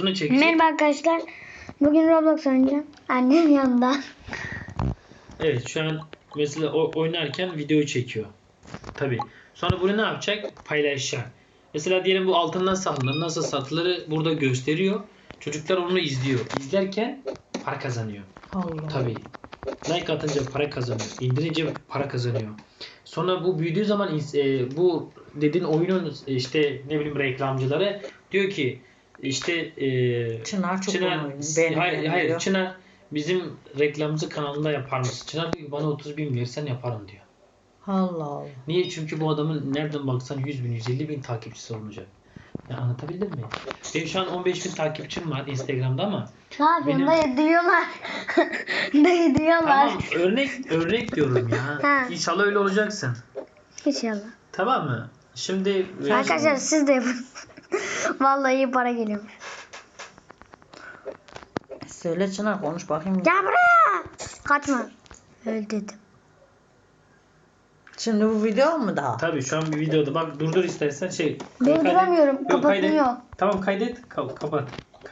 Bunu çekecek. Merhaba arkadaşlar. Bugün Roblox oynayacağım. Annem yanında. Evet şu an mesela o, oynarken videoyu çekiyor. Tabi. Sonra bunu ne yapacak? Paylaşacak. Mesela diyelim bu altından satılır. Nasıl satılırı burada gösteriyor. Çocuklar onu izliyor. İzlerken para kazanıyor. Allah. Tabi. Like atınca para kazanıyor. İndirince para kazanıyor. Sonra bu büyüdüğü zaman e, bu dediğin oyunun işte ne bileyim reklamcıları diyor ki işte e, Çınar çok Çınar, oynuyor. Beğeni hayır, beğeni hayır diyor. Çınar bizim reklamcı kanalında yapar mısın? Çınar diyor ki bana 30 bin versen yaparım diyor. Allah Allah. Niye? Çünkü bu adamın nereden baksan 100 bin, 150 bin takipçisi olacak. Ya anlatabildim mi? Benim şu an 15 bin takipçim var Instagram'da ama Ne yapıyorsun Benim- dayı duyuyorlar. dayı duyuyorlar. tamam örnek örnek diyorum ya. Ha. İnşallah öyle olacaksın. İnşallah. Tamam mı? Şimdi Arkadaşlar siz de yapın. Vallahi iyi para geliyor. Söyle Çınar konuş bakayım. Gel buraya. Kaçma. Öyle dedim. Şimdi bu video mu daha? Tabii şu an bir videoda bak durdur istersen şey. Durduramıyorum, Yok, kaydet. kapatmıyor. Tamam kaydet. Ka- kapat.